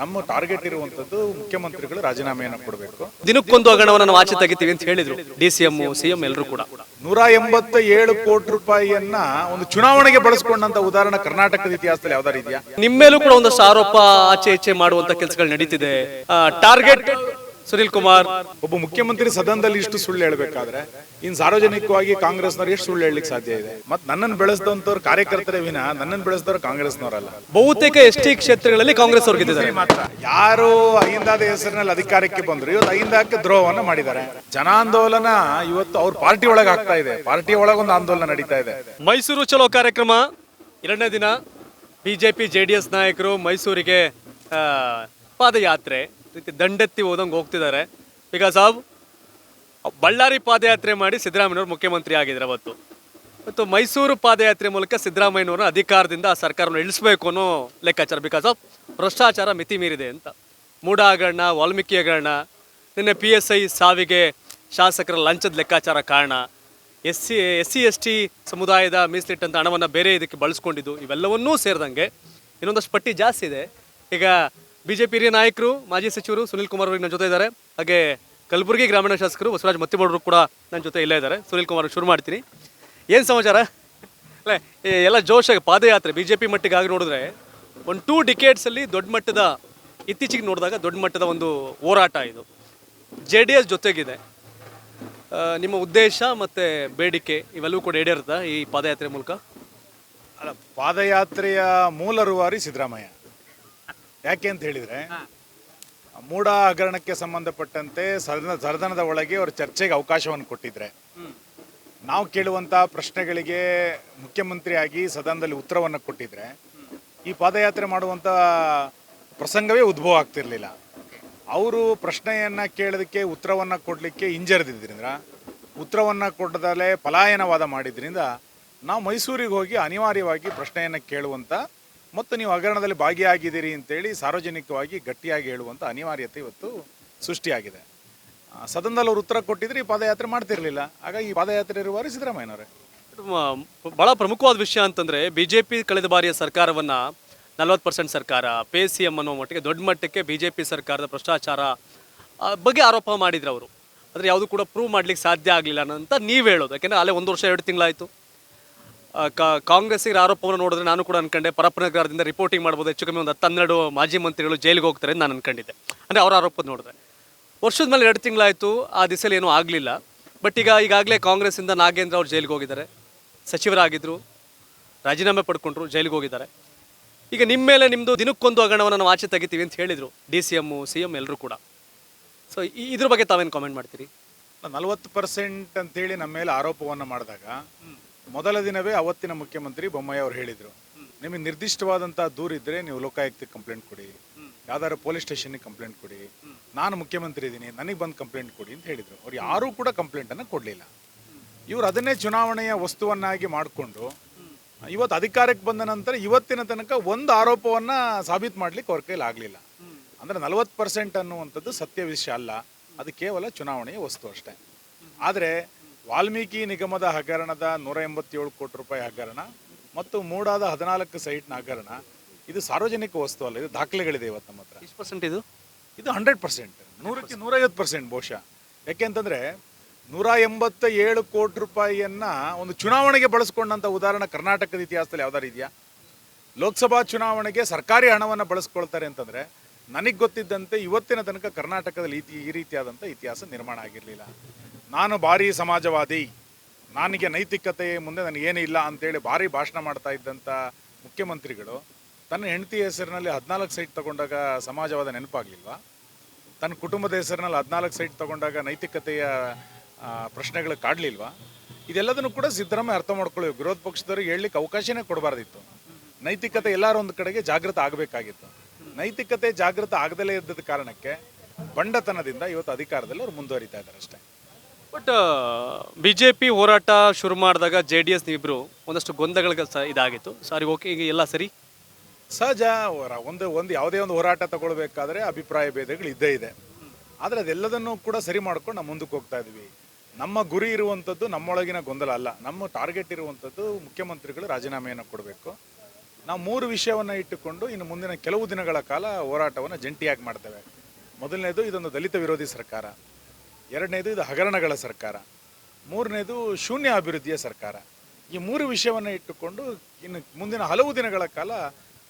ನಮ್ಮ ಟಾರ್ಗೆಟ್ ಇರುವಂತದ್ದು ಮುಖ್ಯಮಂತ್ರಿಗಳು ರಾಜೀನಾಮೆಯನ್ನು ಕೊಡಬೇಕು. ದಿನಕ್ಕೊಂದು ಹಗರಣವನ್ನು ನಾವು ಆಚೆ ತೆಗಿತೀವಿ ಅಂತ ಹೇಳಿದ್ರು. D C M C M ಎಲ್ಲರೂ ಕೂಡ. ನೂರ ಎಂಬತ್ತ ಏಳು ಕೋಟಿ ರೂಪಾಯಿಯನ್ನ ಒಂದು ಚುನಾವಣೆಗೆ ಬಳಸ್ಕೊಂಡಂತ ಉದಾಹರಣೆ ಕರ್ನಾಟಕದ ಇತಿಹಾಸದಲ್ಲಿ ಯಾವ್ದಾರು ಇದೆಯಾ? ನಿಮ್ಮೇಲೂ ಕೂಡ ಒಂದು ಆರೋಪ ಆಚೆ ಈಚೆ ಮಾಡುವಂತ ಕೆಲಸಗಳು ನಡೀತಿದೆ. ಟಾರ್ಗೆಟ್ ಸುನಿಲ್ ಕುಮಾರ್. ಒಬ್ಬ ಮುಖ್ಯಮಂತ್ರಿ ಸದನದಲ್ಲಿ ಇಷ್ಟು ಸುಳ್ಳು ಹೇಳ್ಬೇಕಾದ್ರೆ ಇನ್ ಸಾರ್ವಜನಿಕವಾಗಿ ಕಾಂಗ್ರೆಸ್ನವ್ರು ಎಷ್ಟು ಸುಳ್ಳು ಹೇಳಲಿಕ್ಕೆ ಸಾಧ್ಯ ಇದೆ? ಮತ್ತೆ ನನ್ನನ್ನು ಬೆಳೆಸಿದಂತವ್ರು ಕಾರ್ಯಕರ್ತರ ವಿನ ನನ್ನನ್ನು ಬೆಳೆಸಿದವರು ಕಾಂಗ್ರೆಸ್ನವರಲ್ಲ. ಬಹುತೇಕ ಎಸ್ ಟಿ ಕ್ಷೇತ್ರಗಳಲ್ಲಿ ಕಾಂಗ್ರೆಸ್ ಅವ್ರು ಗೆದ್ದಿದ್ದಾರೆ. ಮಾತ್ರ. ಯಾರು ಅಹಿಂದಾದ ಹೆಸರಿನಲ್ಲಿ ಅಧಿಕಾರಕ್ಕೆ ಬಂದ್ರು ಇವತ್ತು ಅಹಿಂದಕ್ಕೆ ದ್ರೋಹವನ್ನ ಮಾಡಿದ್ದಾರೆ. ಜನಾಂದೋಲನ ಇವತ್ತು ಅವ್ರ ಪಾರ್ಟಿ ಒಳಗೆ ಆಗ್ತಾ ಇದೆ. ಪಾರ್ಟಿ ಒಳಗೊಂದು ಆಂದೋಲನ ನಡೀತಾ ಇದೆ. ಮೈಸೂರು ಚಲೋ ಕಾರ್ಯಕ್ರಮ. ಎರಡನೇ ದಿನ ಬಿಜೆಪಿ ಜೆ ಡಿ ಎಸ್ ನಾಯಕರು ಮೈಸೂರಿಗೆ ಪಾದಯಾತ್ರೆ. ರೀತಿ ದಂಡೆತ್ತಿ ಹೋದಂಗೆ ಹೋಗ್ತಿದ್ದಾರೆ. ಬಿಕಾಸ್ ಆಫ್ ಬಳ್ಳಾರಿ ಪಾದಯಾತ್ರೆ ಮಾಡಿ ಸಿದ್ದರಾಮಯ್ಯವ್ರು ಮುಖ್ಯಮಂತ್ರಿ ಆಗಿದ್ದಾರೆ ಅವತ್ತು. ಮತ್ತು ಮೈಸೂರು ಪಾದಯಾತ್ರೆ ಮೂಲಕ ಸಿದ್ದರಾಮಯ್ಯನವರ ಅಧಿಕಾರದಿಂದ ಆ ಸರ್ಕಾರವನ್ನು ಇಳಿಸಬೇಕು ಅನ್ನೋ ಲೆಕ್ಕಾಚಾರ. ಬಿಕಾಸ್ ಆಫ್ ಭ್ರಷ್ಟಾಚಾರ ಮಿತಿ ಮೀರಿದೆ ಅಂತ. ಮೂಡಾಗಣ್ಣ ಹಗರಣ ವಾಲ್ಮೀಕಿ ಹಗರಣ ನಿನ್ನೆ ಪಿ ಎಸ್ ಐ ಸಾವಿಗೆ ಶಾಸಕರ ಲಂಚದ ಲೆಕ್ಕಾಚಾರ ಕಾರಣ. S C S C, S T ಸಮುದಾಯದ ಮೀಸಲಿಟ್ಟಂಥ ಹಣವನ್ನು ಬೇರೆ ಇದಕ್ಕೆ ಬಳಸ್ಕೊಂಡಿದ್ದು, ಇವೆಲ್ಲವನ್ನೂ ಸೇರಿದಂಗೆ ಇನ್ನೊಂದಷ್ಟು ಪಟ್ಟಿ ಜಾಸ್ತಿ ಇದೆ. ಈಗ ಬಿ ಜೆ ಪಿ ಹಿರಿಯ ನಾಯಕರು, ಮಾಜಿ ಸಚಿವರು ಸುನಿಲ್ ಕುಮಾರ್ ಅವರಿಗೆ ನನ್ನ ಜೊತೆ ಇದ್ದಾರೆ. ಹಾಗೆ ಕಲಬುರಗಿ ಗ್ರಾಮೀಣ ಶಾಸಕರು ಬಸವರಾಜ್ ಮತ್ತಿಬೋಡರು ಕೂಡ ನನ್ನ ಜೊತೆ ಇಲ್ಲೇ ಇದ್ದಾರೆ. ಸುನಿಲ್ ಕುಮಾರ್ ಶುರು ಮಾಡ್ತೀನಿ. ಏನು ಸಮಾಚಾರ? ಅಲ್ಲ ಎಲ್ಲ ಜೋಶಾಗಿ ಪಾದಯಾತ್ರೆ ಬಿ ಜೆ ಪಿ ಮಟ್ಟಿಗೆ ಆಗಿ ನೋಡಿದ್ರೆ ಒಂದು ಟೂ ಡಿಕೇಟ್ಸಲ್ಲಿ ದೊಡ್ಡ ಮಟ್ಟದ ಇತ್ತೀಚೆಗೆ ನೋಡಿದಾಗ ದೊಡ್ಡ ಮಟ್ಟದ ಒಂದು ಹೋರಾಟ ಇದು. ಜೆ ಡಿ ಎಸ್ ಜೊತೆಗಿದೆ. ನಿಮ್ಮ ಉದ್ದೇಶ ಮತ್ತು ಬೇಡಿಕೆ ಇವೆಲ್ಲವೂ ಕೂಡ ಈಡೇರುತ್ತಾ ಈ ಪಾದಯಾತ್ರೆ ಮೂಲಕ? ಅಲ್ಲ ಪಾದಯಾತ್ರೆಯ ಮೂಲ ರೂವಾರಿ ಸಿದ್ದರಾಮಯ್ಯ. ಯಾಕೆ ಅಂತ ಹೇಳಿದ್ರೆ ಮೂಢ ಹಗರಣಕ್ಕೆ ಸಂಬಂಧಪಟ್ಟಂತೆ ಸದನ, ಸದನದ ಒಳಗೆ ಅವರು ಚರ್ಚೆಗೆ ಅವಕಾಶವನ್ನು ಕೊಟ್ಟಿದ್ರೆ. ನಾವು ಕೇಳುವಂತಹ ಪ್ರಶ್ನೆಗಳಿಗೆ ಮುಖ್ಯಮಂತ್ರಿಯಾಗಿ ಸದನದಲ್ಲಿ ಉತ್ತರವನ್ನು ಕೊಟ್ಟಿದ್ರೆ, ಈ ಪಾದಯಾತ್ರೆ ಮಾಡುವಂತ ಪ್ರಸಂಗವೇ ಉದ್ಭವ ಆಗ್ತಿರ್ಲಿಲ್ಲ. ಅವರು ಪ್ರಶ್ನೆಯನ್ನ ಕೇಳೋದಕ್ಕೆ ಉತ್ತರವನ್ನ ಕೊಡಲಿಕ್ಕೆ ಹಿಂಜರಿದ್ರಿಂದ ಉತ್ತರವನ್ನ ಕೊಡದಲ್ಲೇ ಪಲಾಯನವಾದ ಮಾಡಿದ್ರಿಂದ, ನಾವು ಮೈಸೂರಿಗೆ ಹೋಗಿ ಅನಿವಾರ್ಯವಾಗಿ ಪ್ರಶ್ನೆಯನ್ನ ಕೇಳುವಂತ ಮತ್ತು ನೀವು ಹಗರಣದಲ್ಲಿ ಭಾಗಿಯಾಗಿದ್ದೀರಿ ಅಂತೇಳಿ ಸಾರ್ವಜನಿಕವಾಗಿ ಗಟ್ಟಿಯಾಗಿ ಹೇಳುವಂಥ ಅನಿವಾರ್ಯತೆ ಇವತ್ತು ಸೃಷ್ಟಿಯಾಗಿದೆ. ಸದನದಲ್ಲಿ ಅವರು ಉತ್ತರ ಕೊಟ್ಟಿದ್ರೆ ಈ ಪಾದಯಾತ್ರೆ ಮಾಡ್ತಿರಲಿಲ್ಲ. ಹಾಗಾಗಿ ಈ ಪಾದಯಾತ್ರೆ ಇರುವವರು ಸಿದ್ದರಾಮಯ್ಯನವರೇ. ಬಹಳ ಪ್ರಮುಖವಾದ ವಿಷಯ ಅಂತಂದ್ರೆ ಬಿಜೆಪಿ ಕಳೆದ ಬಾರಿಯ ಸರ್ಕಾರವನ್ನ ನಲವತ್ತು ಪರ್ಸೆಂಟ್ ಸರ್ಕಾರ, ಪೇ ಸಿ ಎಂ ಅನ್ನೋ ಮಟ್ಟಿಗೆ ದೊಡ್ಡ ಮಟ್ಟಕ್ಕೆ ಬಿಜೆಪಿ ಸರ್ಕಾರದ ಭ್ರಷ್ಟಾಚಾರ ಬಗ್ಗೆ ಆರೋಪ ಮಾಡಿದ್ರು ಅವರು. ಆದರೆ ಯಾವುದು ಕೂಡ ಪ್ರೂವ್ ಮಾಡ್ಲಿಕ್ಕೆ ಸಾಧ್ಯ ಆಗಲಿಲ್ಲ ಅಂತ ನೀವು ಹೇಳೋದು. ಯಾಕೆಂದ್ರೆ ಅಲ್ಲೇ ಒಂದು ವರ್ಷ ಎರಡು ತಿಂಗಳಾಯಿತು. ಕಾಂಗ್ರೆಸ್ಸಿಗೆ ಆರೋಪವನ್ನು ನೋಡಿದ್ರೆ ನಾನು ಕೂಡ ಅನ್ಕೊಂಡೆ ಪರಪ್ಪನಗರದಿಂದ ರಿಪೋರ್ಟಿಂಗ್ ಮಾಡ್ಬೋದು ಹೆಚ್ಚು ಕಮ್ಮಿ ಒಂದು ಹನ್ನೆರಡು ಮಾಜಿ ಮಂತ್ರಿಗಳು ಜೈಲಿಗೆ ಹೋಗ್ತಾರೆ ಅಂತ ನಾನು ಅನ್ಕೊಂಡಿದ್ದೆ. ಅಂದರೆ ಅವರ ಆರೋಪ ನೋಡಿದ್ರೆ. ವರ್ಷದ ಮೇಲೆ ಎರಡು ತಿಂಗಳಾಯಿತು ಆ ದಿಸೆಯಲ್ಲಿ ಏನೂ ಆಗಲಿಲ್ಲ. ಬಟ್ ಈಗ ಈಗಾಗಲೇ ಕಾಂಗ್ರೆಸ್ಸಿಂದ ನಾಗೇಂದ್ರ ಅವರು ಜೈಲಿಗೆ ಹೋಗಿದ್ದಾರೆ. ಸಚಿವರಾಗಿದ್ದರು ರಾಜೀನಾಮೆ ಪಡ್ಕೊಂಡ್ರು ಜೈಲಿಗೆ ಹೋಗಿದ್ದಾರೆ. ಈಗ ನಿಮ್ಮ ಮೇಲೆ ನಿಮ್ಮದು ದಿನಕ್ಕೊಂದು ಹಗರಣವನ್ನು ನಾವು ಆಚೆ ತೆಗಿತೀವಿ ಅಂತ ಹೇಳಿದರು D C M C M ಎಲ್ಲರೂ ಕೂಡ. ಸೊ ಇದ್ರ ಬಗ್ಗೆ ತಾವೇನು ಕಾಮೆಂಟ್ ಮಾಡ್ತೀರಿ? ನಲವತ್ತು ಪರ್ಸೆಂಟ್ ಅಂತೇಳಿ ನಮ್ಮ ಮೇಲೆ ಆರೋಪವನ್ನು ಮಾಡಿದಾಗ ಮೊದಲ ದಿನವೇ ಅವತ್ತಿನ ಮುಖ್ಯಮಂತ್ರಿ ಬೊಮ್ಮಯ್ಯ ಅವರು ಹೇಳಿದ್ರು, ನಿಮಗೆ ನಿರ್ದಿಷ್ಟವಾದಂತಹ ದೂರಿದ್ರೆ ನೀವು ಲೋಕಾಯುಕ್ತಕ್ಕೆ ಕಂಪ್ಲೇಂಟ್ ಕೊಡಿ, ಯಾವ್ದಾದ್ರು ಪೊಲೀಸ್ ಸ್ಟೇಷನ್ಗೆ ಕಂಪ್ಲೇಂಟ್ ಕೊಡಿ, ನಾನು ಮುಖ್ಯಮಂತ್ರಿ ಇದ್ದೀನಿ, ನನಗೆ ಬಂದು ಕಂಪ್ಲೇಂಟ್ ಕೊಡಿ ಅಂತ ಹೇಳಿದ್ರು. ಅವ್ರು ಯಾರೂ ಕೂಡ ಕಂಪ್ಲೇಂಟ್ ಕಂಪ್ಲೇಂಟನ್ನು ಕೊಡಲಿಲ್ಲ. ಇವರು ಅದನ್ನೇ ಚುನಾವಣೆಯ ವಸ್ತುವನ್ನಾಗಿ ಮಾಡಿಕೊಂಡು, ಇವತ್ತು ಅಧಿಕಾರಕ್ಕೆ ಬಂದ ನಂತರ ಇವತ್ತಿನ ತನಕ ಒಂದು ಆರೋಪವನ್ನ ಸಾಬೀತು ಮಾಡ್ಲಿಕ್ಕೆ ಅವ್ರ ಕೈಲಿ ಆಗಲಿಲ್ಲ. ಅಂದ್ರೆ ನಲವತ್ತು ಪರ್ಸೆಂಟ್ ಅನ್ನುವಂಥದ್ದು ಸತ್ಯ ವಿಷಯ ಅಲ್ಲ, ಅದು ಕೇವಲ ಚುನಾವಣೆಯ ವಸ್ತು ಅಷ್ಟೇ. ಆದರೆ ವಾಲ್ಮೀಕಿ ನಿಗಮದ ಹಗರಣದ ನೂರ ಎಂಬತ್ತೇಳು ಕೋಟಿ ರೂಪಾಯಿ ಹಗರಣ ಮತ್ತು ಮೂಡಾದ ಹದಿನಾಲ್ಕು ಸೈಟ್ನ ಹಗರಣ ಇದು ಸಾರ್ವಜನಿಕ ವಸ್ತು ಅಲ್ಲ ಇದು ದಾಖಲೆಗಳಿದೆ ಇವತ್ತು ನಮ್ಮ ಹತ್ರ. ಎಷ್ಟು ಪರ್ಸೆಂಟ್ ಇದು? ಇದು ಹಂಡ್ರೆಡ್ ಪರ್ಸೆಂಟ್ ನೂರಕ್ಕೆ ನೂರೈವತ್ತು ಪರ್ಸೆಂಟ್ ಬಹುಶಃ. ಯಾಕೆಂತಂದರೆ ನೂರ ಎಂಬತ್ತ ಏಳು ಕೋಟಿ ರೂಪಾಯಿಯನ್ನು ಒಂದು ಚುನಾವಣೆಗೆ ಬಳಸ್ಕೊಂಡಂಥ ಉದಾಹರಣೆ ಕರ್ನಾಟಕದ ಇತಿಹಾಸದಲ್ಲಿ ಯಾವ್ದಾರು ಇದೆಯಾ? ಲೋಕಸಭಾ ಚುನಾವಣೆಗೆ ಸರ್ಕಾರಿ ಹಣವನ್ನು ಬಳಸ್ಕೊಳ್ತಾರೆ ಅಂತಂದ್ರೆ ನನಗೆ ಗೊತ್ತಿದ್ದಂತೆ ಇವತ್ತಿನ ತನಕ ಕರ್ನಾಟಕದಲ್ಲಿ ಈ ಈ ರೀತಿಯಾದಂಥ ಇತಿಹಾಸ ನಿರ್ಮಾಣ ಆಗಿರಲಿಲ್ಲ. ನಾನು ಭಾರಿ ಸಮಾಜವಾದಿ, ನನಗೆ ನೈತಿಕತೆ ಮುಂದೆ ನನಗೇನು ಇಲ್ಲ ಅಂತೇಳಿ ಭಾರಿ ಭಾಷಣ ಮಾಡ್ತಾ ಇದ್ದಂಥ ಮುಖ್ಯಮಂತ್ರಿಗಳು, ತನ್ನ ಹೆಂಡತಿ ಹೆಸರಿನಲ್ಲಿ ಹದಿನಾಲ್ಕು ಸೈಟ್ ತಗೊಂಡಾಗ ಸಮಾಜವಾದ ನೆನಪಾಗಲಿಲ್ಲ ತನ್ನ ಕುಟುಂಬದ ಹೆಸರಿನಲ್ಲಿ ಹದಿನಾಲ್ಕು ಸೈಟ್ ತಗೊಂಡಾಗ ನೈತಿಕತೆಯ ಪ್ರಶ್ನೆಗಳು ಕಾಡಲಿಲ್ವ? ಇದೆಲ್ಲದನ್ನು ಕೂಡ ಸಿದ್ದರಾಮಯ್ಯ ಅರ್ಥ ಮಾಡ್ಕೊಳ್ಳಿ ವಿರೋಧ ಪಕ್ಷದವ್ರಿಗೆ ಹೇಳಲಿಕ್ಕೆ ಅವಕಾಶನೇ ಕೊಡಬಾರ್ದಿತ್ತು. ನೈತಿಕತೆ ಎಲ್ಲರೂ ಒಂದು ಕಡೆಗೆ ಜಾಗೃತ ಆಗಬೇಕಾಗಿತ್ತು. ನೈತಿಕತೆ ಜಾಗೃತ ಆಗದಲೇ ಇದ್ದದ ಕಾರಣಕ್ಕೆ ಬಂಡತನದಿಂದ ಇವತ್ತು ಅಧಿಕಾರದಲ್ಲಿ ಅವರು ಮುಂದುವರಿತಾ ಇದ್ದಾರೆ ಅಷ್ಟೇ. ಬಟ್ ಬಿ ಜೆ ಪಿ ಹೋರಾಟ ಶುರು ಮಾಡಿದಾಗ ಜೆ ಡಿ ಎಸ್ ನೀವಿಬ್ರು ಒಂದಷ್ಟು ಗೊಂದಲಗಳಿಗೆ ಸ ಇದಾಗಿತ್ತು. ಸಾರಿ ಓಕೆ ಈಗ ಎಲ್ಲ ಸರಿ? ಸಹಜ ಒಂದು ಒಂದು ಯಾವುದೇ ಒಂದು ಹೋರಾಟ ತಗೊಳ್ಬೇಕಾದ್ರೆ ಅಭಿಪ್ರಾಯ ಭೇದಗಳು ಇದ್ದೇ ಇದೆ. ಆದರೆ ಅದೆಲ್ಲದನ್ನು ಕೂಡ ಸರಿ ಮಾಡ್ಕೊಂಡು ನಾವು ಮುಂದಕ್ಕೆ ಹೋಗ್ತಾ ಇದ್ವಿ ನಮ್ಮ ಗುರಿ ಇರುವಂಥದ್ದು ನಮ್ಮೊಳಗಿನ ಗೊಂದಲ ಅಲ್ಲ. ನಮ್ಮ ಟಾರ್ಗೆಟ್ ಇರುವಂಥದ್ದು ಮುಖ್ಯಮಂತ್ರಿಗಳು ರಾಜೀನಾಮೆಯನ್ನು ಕೊಡಬೇಕು. ನಾವು ಮೂರು ವಿಷಯವನ್ನು ಇಟ್ಟುಕೊಂಡು ಇನ್ನು ಮುಂದಿನ ಕೆಲವು ದಿನಗಳ ಕಾಲ ಹೋರಾಟವನ್ನು ಜಂಟಿಯಾಗಿ ಮಾಡ್ತೇವೆ. ಮೊದಲನೇದು ಇದೊಂದು ದಲಿತ ವಿರೋಧಿ ಸರ್ಕಾರ. ಎರಡನೇದು ಇದು ಹಗರಣಗಳ ಸರ್ಕಾರ. ಮೂರನೇದು ಶೂನ್ಯ ಅಭಿವೃದ್ಧಿಯ ಸರ್ಕಾರ. ಈ ಮೂರು ವಿಷಯವನ್ನು ಇಟ್ಟುಕೊಂಡು ಇನ್ನು ಮುಂದಿನ ಹಲವು ದಿನಗಳ ಕಾಲ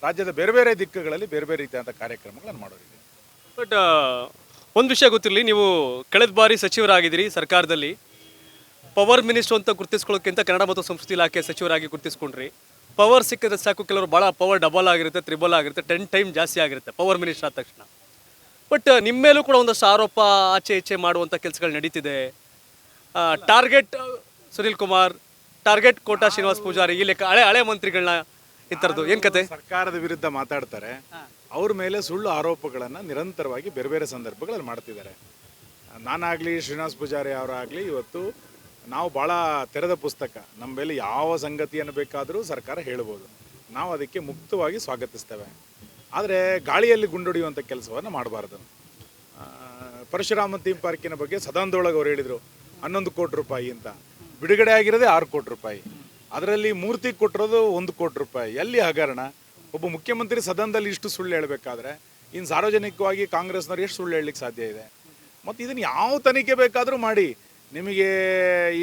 ರಾಜ್ಯದ ಬೇರೆ ಬೇರೆ ದಿಕ್ಕುಗಳಲ್ಲಿ ಬೇರೆ ಬೇರೆ ರೀತಿಯಾದ ಕಾರ್ಯಕ್ರಮಗಳನ್ನು ಮಾಡೋರಿದೆ. ಬಟ್ ಒಂದು ವಿಷಯ ಗೊತ್ತಿರಲಿ, ನೀವು ಕಳೆದ ಬಾರಿ ಸಚಿವರಾಗಿದ್ದೀರಿ ಸರ್ಕಾರದಲ್ಲಿ. ಪವರ್ ಮಿನಿಸ್ಟರ್ ಅಂತ ಗುರುತಿಸ್ಕೊಳ್ಳೋಕ್ಕಿಂತ ಕನ್ನಡ ಮತ್ತು ಸಂಸ್ಕೃತಿ ಇಲಾಖೆ ಸಚಿವರಾಗಿ ಗುರುತಿಸ್ಕೊಂಡ್ರಿ. ಪವರ್ ಸಿಕ್ಕಿದ್ರೆ ಸಾಕು, ಕೆಲವರು ಭಾಳ ಪವರ್ ಡಬಲ್ ಆಗಿರುತ್ತೆ ತ್ರಿಬಲ್ ಆಗಿರುತ್ತೆ ಟೆನ್ ಟೈಮ್ ಜಾಸ್ತಿ ಆಗಿರುತ್ತೆ ಪವರ್ ಮಿನಿಸ್ಟರ್ ಆದ ತಕ್ಷಣ. ಬಟ್ ನಿಮ್ಮ ಮೇಲೂ ಕೂಡ ಒಂದಷ್ಟು ಆರೋಪ ಆಚೆ ಈಚೆ ಮಾಡುವಂಥ ಕೆಲಸಗಳು ನಡೀತಿದೆ. ಟಾರ್ಗೆಟ್ ಸುನಿಲ್ ಕುಮಾರ್ ಟಾರ್ಗೆಟ್ ಕೋಟಾ ಶ್ರೀನಿವಾಸ್ ಪೂಜಾರಿ ಇಲ್ಲಿ ಹಳೆ ಹಳೆ ಮಂತ್ರಿಗಳನ್ನ ಈ ಥರದ್ದು ಏನು ಕತೆ? ಸರ್ಕಾರದ ವಿರುದ್ಧ ಮಾತಾಡ್ತಾರೆ. ಅವ್ರ ಮೇಲೆ ಸುಳ್ಳು ಆರೋಪಗಳನ್ನು ನಿರಂತರವಾಗಿ ಬೇರೆ ಬೇರೆ ಸಂದರ್ಭಗಳಲ್ಲಿ ಮಾಡ್ತಿದ್ದಾರೆ. ನಾನಾಗಲಿ ಶ್ರೀನಿವಾಸ್ ಪೂಜಾರಿ ಅವರಾಗಲಿ ಇವತ್ತು ನಾವು ಭಾಳ ತೆರೆದ ಪುಸ್ತಕ. ನಮ್ಮ ಮೇಲೆ ಯಾವ ಸಂಗತಿಯನ್ನು ಬೇಕಾದರೂ ಸರ್ಕಾರ ಹೇಳ್ಬೋದು. ನಾವು ಅದಕ್ಕೆ ಮುಕ್ತವಾಗಿ ಸ್ವಾಗತಿಸ್ತೇವೆ. ಆದರೆ ಗಾಳಿಯಲ್ಲಿ ಗುಂಡೊಡೆಯುವಂಥ ಕೆಲಸವನ್ನು ಮಾಡಬಾರ್ದು. ಪರಶುರಾಮ ಥೀಮ್ ಪಾರ್ಕಿನ ಬಗ್ಗೆ ಸದಾನದೊಳಗೆ ಅವ್ರು ಹೇಳಿದರು, ಹನ್ನೊಂದು ಕೋಟಿ ರೂಪಾಯಿ ಅಂತ. ಬಿಡುಗಡೆ ಆಗಿರೋದೇ ಆರು ಕೋಟಿ ರೂಪಾಯಿ. ಅದರಲ್ಲಿ ಮೂರ್ತಿ ಕೊಟ್ಟಿರೋದು ಒಂದು ಕೋಟಿ ರೂಪಾಯಿ. ಎಲ್ಲಿ ಹಗರಣ? ಒಬ್ಬ ಮುಖ್ಯಮಂತ್ರಿ ಸದನದಲ್ಲಿ ಇಷ್ಟು ಸುಳ್ಳು ಹೇಳಬೇಕಾದ್ರೆ ಇನ್ನು ಸಾರ್ವಜನಿಕವಾಗಿ ಕಾಂಗ್ರೆಸ್ನವ್ರು ಎಷ್ಟು ಸುಳ್ಳು ಹೇಳಲಿಕ್ಕೆ ಸಾಧ್ಯ ಇದೆ? ಮತ್ತು ಇದನ್ನು ಯಾವ ತನಿಖೆ ಬೇಕಾದರೂ ಮಾಡಿ. ನಿಮಗೆ